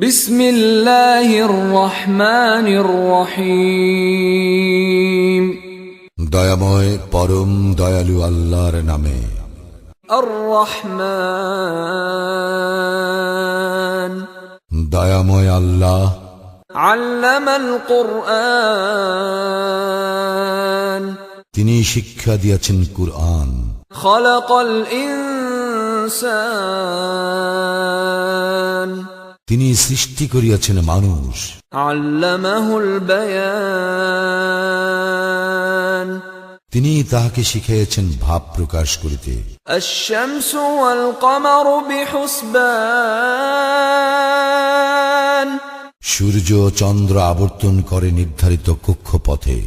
বিসমিল্লাহির রহমানির রহিম। দয়াময় পরম দয়ালু আল্লাহর নামে। আর রহমান দয়াময় আল্লাহ। আল্লামাল কোরআন। তিনি শিক্ষা দিয়েছেন কুরআন। খলাকাল ইনসান। তিনি সৃষ্টি করিয়াছেন মানুষ। তিনি তাহাকে শিখাইয়াছেন ভাব প্রকাশ করিতে। সূর্য চন্দ্র আবর্তন করে নির্ধারিত কক্ষপথে।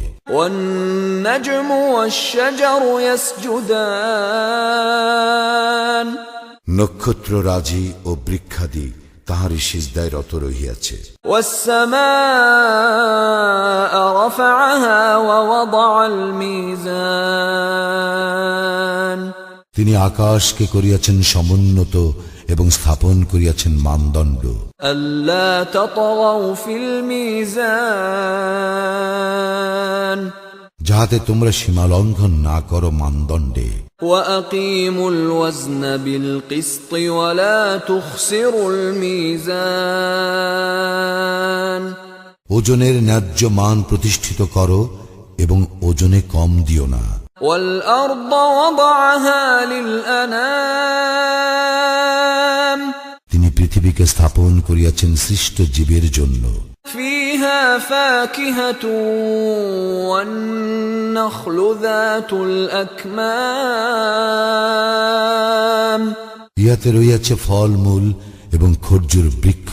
নক্ষত্র রাজি ও বৃক্ষাদিক তাহার সিজদায় রত রহিয়াছে। তিনি আকাশকে করিয়াছেন সমুন্নত এবং স্থাপন করিয়াছেন মানদণ্ড। আল্লাহ যাহাতে তোমরা সীমালঙ্ঘন না করো মানদণ্ডে وأقيموا الوزن بالقسط ولا تخسروا الميزان ওজনের ন্যায্য মান প্রতিষ্ঠিত করো এবং ওজনে কম দিও না والأرض وضعها للأنام তিনি পৃথিবীকে স্থাপন করিয়াছেন সৃষ্ট জীবের জন্য فيها فاكهة والنخل ذات الأكمام ইহাতে রইয়াছে ফলমূল এবং খর্জুর বৃক্ষ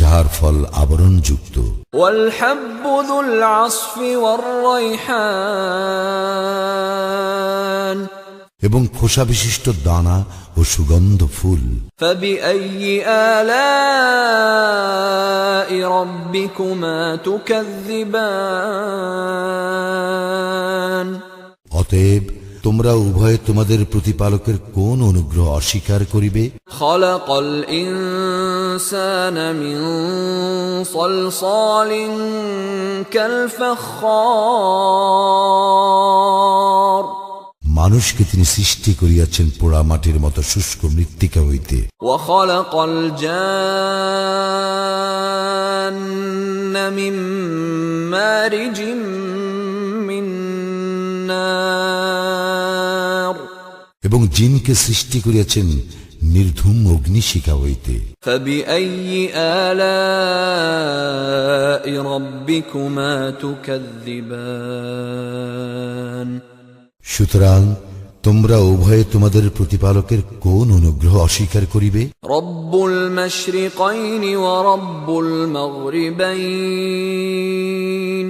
যাহার ফল আবরণযুক্ত والحب ذو العصف والريحان এবং খোসা বিশিষ্ট দানা ও সুগন্ধ ফুল। অতএব তোমরা উভয়ে তোমাদের প্রতিপালকের কোন অনুগ্রহ অস্বীকার করিবে? খলকল মানুষকে তিনি সৃষ্টি করিয়াছেন পোড়া মাটির মতো শুষ্ক মৃত্তিকা হইতে। এবং জিনকে সৃষ্টি করিয়াছেন নির্ধুম অগ্নিশিখা হইতে। রব্বিকুমা সুতরাং তোমরা উভয়ে তোমাদের প্রতিপালকের কোন অনুগ্রহ অস্বীকার করিবে رب المشرقين ورب المغربين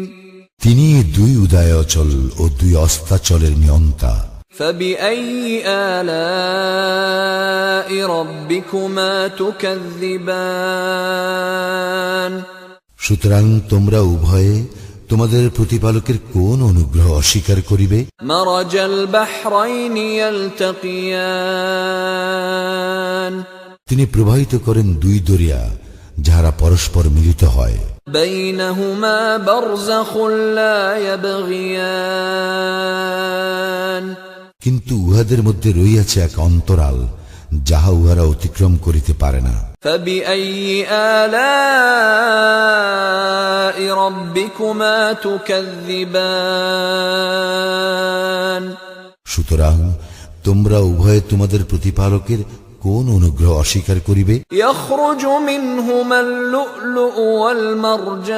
তিনি দুই উদয়াচল ও দুই অস্তাচলের নিয়ন্তা فبأي آلاء ربكما تكذبان সুতরাং তোমরা উভয়ে তোমাদের প্রতিপালকের কোন অনুগ্রহ অস্বীকার করিবে? তিনি প্রবাহিত করেন দুই দরিয়া যাহারা পরস্পর মিলিত হয়। কিন্তু উহাদের মধ্যে রইয়াছে এক অন্তরাল যাহা উহারা অতিক্রম করিতে পারে না। فبأي آلاء ربكما تكذبان সুতরাং তোমরা উভয়ে তোমাদের প্রতিপালকের কোন অনুগ্রহ অস্বীকার করিবে يخرج منهما اللؤلؤ والمرجان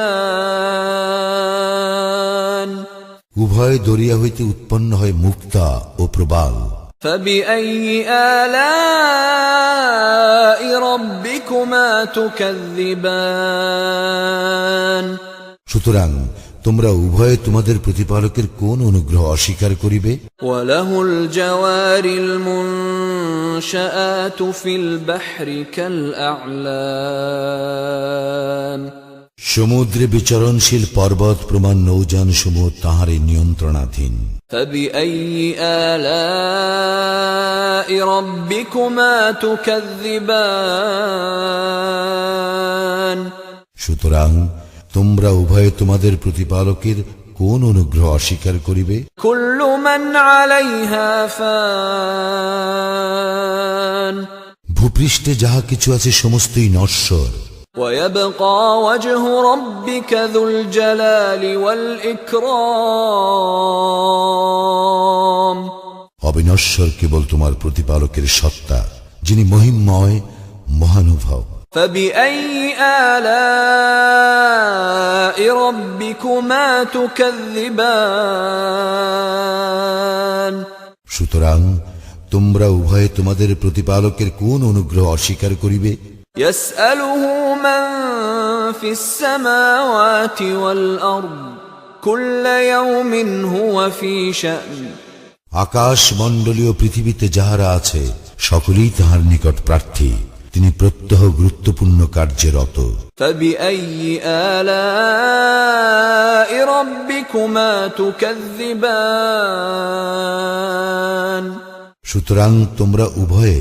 উভয় দরিয়া হইতে উৎপন্ন হয় মুক্তা ও প্রবাল فبأي آلاء ربكما تكذبان সুতরাং তোমরা উভয়ে তোমাদের প্রতিপালকের কোন অনুগ্রহ অস্বীকার করিবে? সমুদ্রে বিচরণশীল পর্বত প্রমাণ নৌযান সমূহ তাহারে নিয়ন্ত্রণাধীন। فبأي آلاء ربكما تكذبان সুতরাং তোমরা উভয়ে তোমাদের প্রতিপালকের কোন অনুগ্রহ অস্বীকার করিবে كل من عليها فان ভূপৃষ্ঠে যাহা কিছু আছে সমস্তই নশ্বর ويبقى وجه ربك ذو الجلال والإكرام অবিনশ্বর কেবল তোমার প্রতিপালকের সত্তা যিনি মহিমময় মহানুভব فبأي آلاء ربكما تكذبان সুতরাং তোমরা উভয়ে তোমাদের প্রতিপালকের কোন অনুগ্রহ অস্বীকার করিবে يسأله من في السماوات والأرض كل يوم هو في شأن আকাশ মণ্ডলীয় পৃথিবীতে যাহারা আছে সকলেই তাহার নিকট প্রার্থী তিনি প্রত্যহ গুরুত্বপূর্ণ কার্যে রত فبأي آلاء ربكما تكذبان সুতরাং তোমরা উভয়ে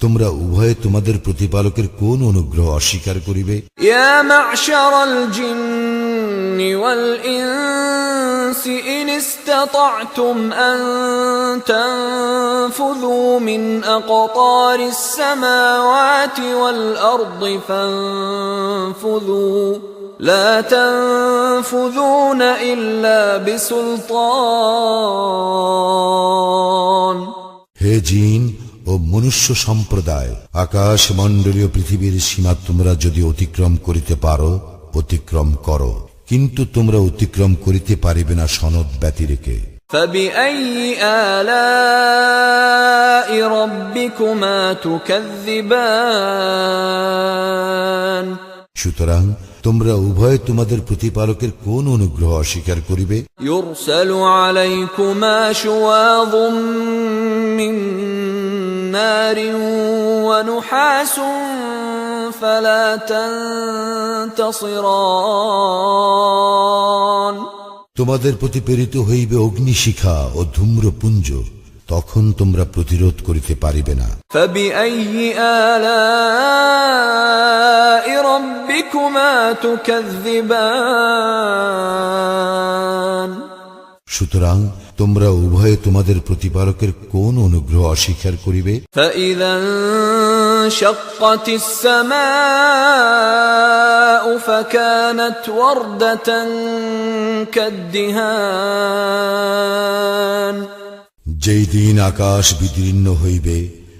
তোমরা উভয়ে তোমাদের প্রতিপালকের কোন অনুগ্রহ অস্বীকার করিবে يا معشر الجن والإنس إن استطعتم أن تنفذوا من أقطار السماوات والأرض فانفذوا لا تنفذون إلا بسلطان হে জিন ও মনুষ্য সম্প্রদায় আকাশ মণ্ডলীয় পৃথিবীর সীমা তোমরা যদি অতিক্রম করিতে পারো অতিক্রম করো কিন্তু তোমরা অতিক্রম করিতে পারিবে না সনদ ব্যতিরেকে فبأي آلاء ربكما تكذبان সুতরাং তোমরা উভয় তোমাদের প্রতিপালকের কোন অনুগ্রহ অস্বীকার করিবে يرسل عليكما شواظ من نار ونحاس فلا تنتصران তোমাদের প্রতি প্রেরিত হইবে অগ্নিশিখা ও ধূম্রপুঞ্জ তখন তোমরা প্রতিরোধ করিতে পারিবে না فبأي آلاء ربكما تكذبان সুতরাং তোমরা উভয়ে তোমাদের প্রতিপালকের কোন অনুগ্রহ অস্বীকার করিবে فإذا انشقت السماء فكانت وردة كالدهان যেই দিন আকাশ বিদীর্ণ হইবে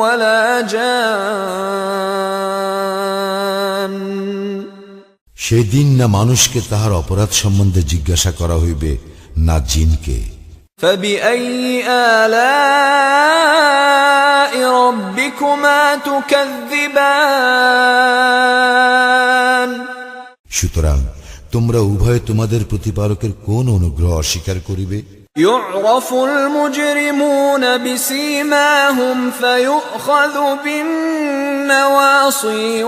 ولا جان সেদিন না মানুষকে তাহার অপরাধ সম্বন্ধে জিজ্ঞাসা করা হইবে না জিনকে فبأي آلاء ربكما تكذبان সুতরাং তোমরা উভয়ে তোমাদের প্রতিপালকের কোন অনুগ্রহ অস্বীকার করিবে يعرف المجرمون بسيماهم فيؤخذ بالنواصي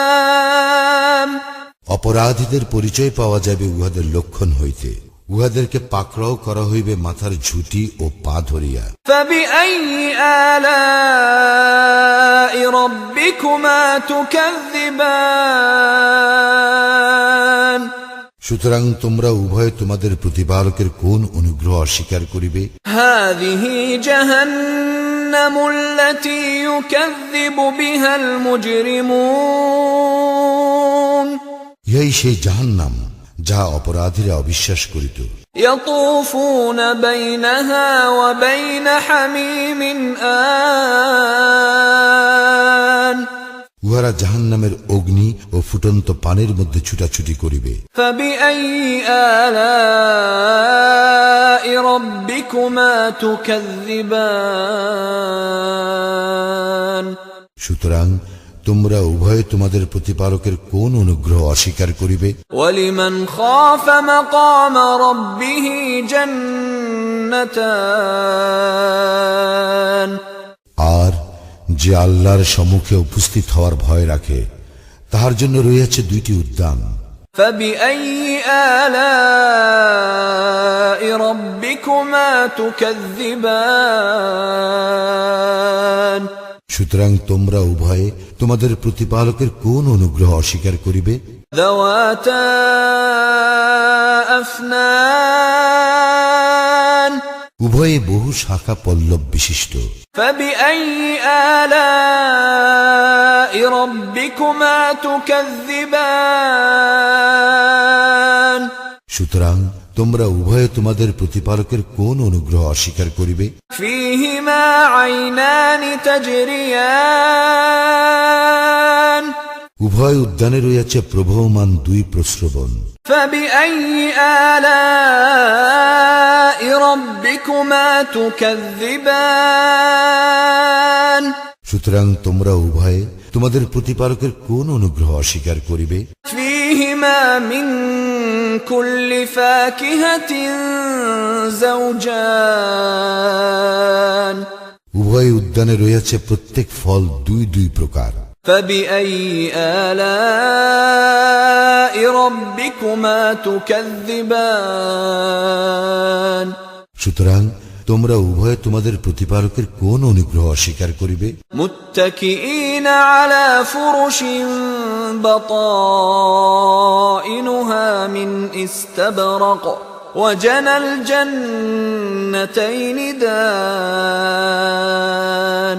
والأقدام অপরাধীদের পরিচয় পাওয়া যাবে উহাদের লক্ষণ হইতে উহাদেরকে পাকড়াও করা হইবে মাথার ঝুঁটি ও পা ধরিয়া فبأي آلاء ربكما تكذبان সুতরাং তোমরা উভয়ে তোমাদের প্রতিপালকের কোন অনুগ্রহ অস্বীকার করিবে هذه جهنم التي يكذب بها المجرمون ইহাই সেই জাহান্নাম যাহা অপরাধীরা অবিশ্বাস করিত يطوفون بينها وبين حميم آن উহারা জাহান্নামের অগ্নি ও ফুটন্ত পানের মধ্যে ছুটাছুটি করিবে। সুতরাং তোমরা উভয়ে তোমাদের প্রতিপালকের কোন অনুগ্রহ অস্বীকার করিবে? আর যে আল্লাহর সম্মুখে উপস্থিত হওয়ার ভয় রাখে তাহার জন্য রয়েছে দুইটি উদ্যান। সুতরাং তোমরা উভয়ে তোমাদের প্রতিপালকের কোন অনুগ্রহ অস্বীকার করিবে? দওয়াতা আফনান উভয়ে বহু শাখা পল্লব বিশিষ্ট। সুতরাং তোমরা উভয়ে তোমাদের প্রতিপালকের কোন অনুগ্রহ অস্বীকার করিবে? ফিহিমা আইনানি তাজরিয়ান উভয় উদ্যানে রয়েছে প্রবহমান দুই প্রশ্রবণ সুতরাং তোমরা উভয়ে তোমাদের প্রতিপালকের কোন অনুগ্রহ অস্বীকার করিবে? উভয় উদ্যানে রয়েছে প্রত্যেক ফল দুই দুই প্রকার। فبأي آلاء ربكما تكذبان সুতরাং তোমরা উভয়ে তোমাদের প্রতিপালকের কোন অনুগ্রহ অস্বীকার করিবে متكئين على فرش بطائنها من استبرق وجنى الجنتين دان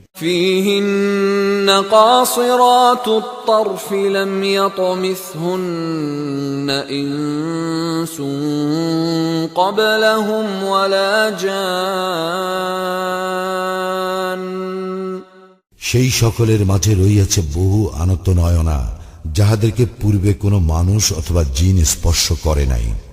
فيهن قاصرات الطرف لم يطمثهن انس قبلهم ولا جان সেই সকলের মাঝে রইয়াছে বহু আনত নয়না যাহাদেরকে পূর্বে কোনো মানুষ অথবা জিন স্পর্শ করে নাই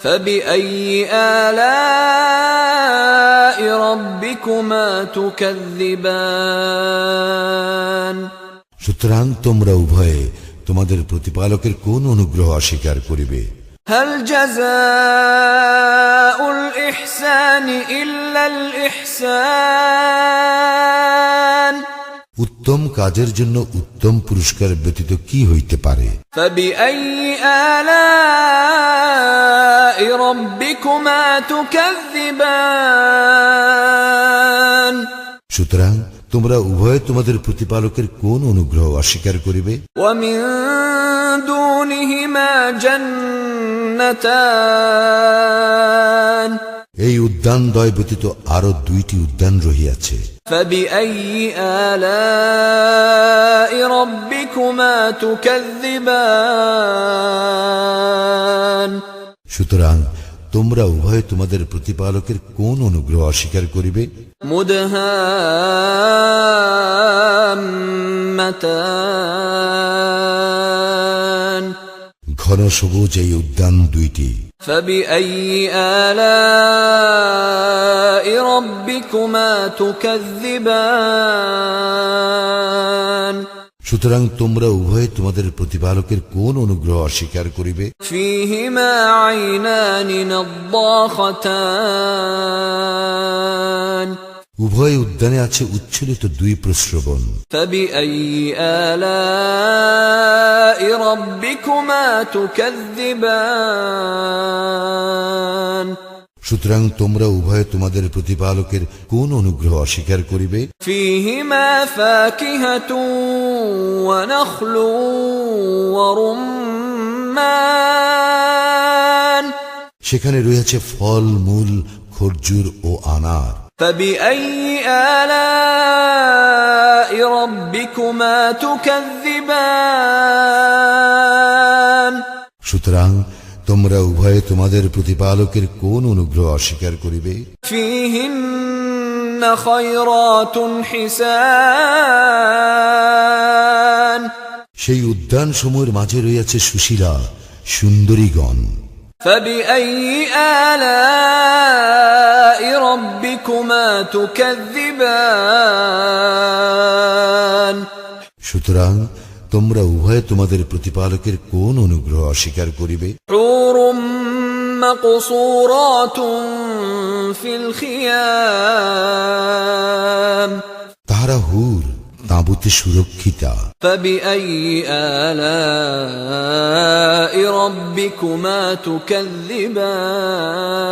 فبأي آلاء ربكما تكذبان সুতরাং তোমরা উভয়ে তোমাদের প্রতিপালকের কোন অনুগ্রহ অস্বীকার করিবে هل جزاء الإحسان إلا الإحسان উত্তম কাজের জন্য উত্তম পুরস্কার ব্যতীত কি হইতে পারে فبأي آلاء ربكما تكذبان সুতরাং তোমরা উভয়ে তোমাদের প্রতিপালকের কোন অনুগ্রহ অস্বীকার করিবে ومن دونهما جنتان এই উদ্যান দয় ব্যতীত আরও দুইটি উদ্যান রহিয়াছে। সুতরাং তোমরা উভয় তোমাদের প্রতিপালকের কোন অনুগ্রহ অস্বীকার করিবে? ঘন সবুজ এই উদ্যান দুইটি। فبأي آلاء ربكما تكذبان সুতরাং তোমরা উভয়ে তোমাদের প্রতিপালকের কোন অনুগ্রহ অস্বীকার করিবে فيهما عينان نضاختان উভয় উদ্যানে আছে উচ্ছলিত দুই প্রশ্রবণ সুতরাং তোমরা উভয় তোমাদের প্রতিপালকের কোন অনুগ্রহ অস্বীকার করিবে? সেখানে রয়েছে ফল মূল খরজুর ও আনার। فبأي آلاء ربكما تكذبان সুতরাং তোমরা উভয়ে তোমাদের প্রতিপালকের কোন অনুগ্রহ অস্বীকার করিবে فيهن خيرات حسان সেই উদ্যান সমূহের মাঝে রয়েছে সুশীলা সুন্দরীগণ فبأي آلاء ربكما تكذبان সুতরাং তোমরা উভয়ে তোমাদের প্রতিপালকের কোন অনুগ্রহ অস্বীকার করিবে حور مقصورات في الخيام তাহারা হুর তাঁবুতে সুরক্ষিতা فبأي آلاء ربكما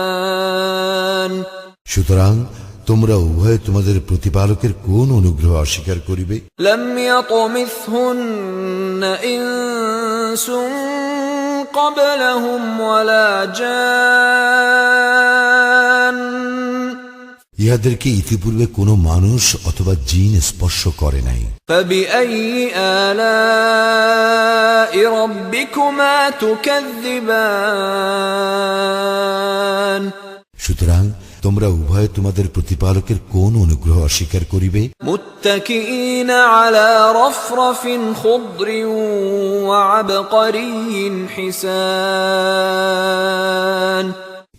تكذبان সুতরাং তোমরা উভয়ে তোমাদের প্রতিপালকের কোন অনুগ্রহ অস্বীকার করিবে لم يطمثهن إنس قبلهم ولا جان ইহাদেরকে ইতিপূর্বে কোনো মানুষ অথবা জিন স্পর্শ করে নাই। সুতরাং তোমরা উভয় তোমাদের প্রতিপালকের কোন অনুগ্রহ অস্বীকার করিবে? মুত্তাকিনা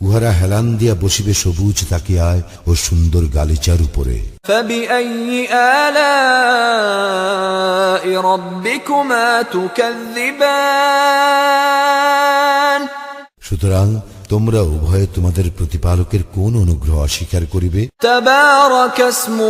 উহারা হেলান দিয়া বসিবে সবুজ তাকিয়ায় ও সুন্দর গালিচার উপরে। সুতরাং তোমরা উভয়ে তোমাদের প্রতিপালকের কোন অনুগ্রহ অস্বীকার করিবে? তাবারাকাসমু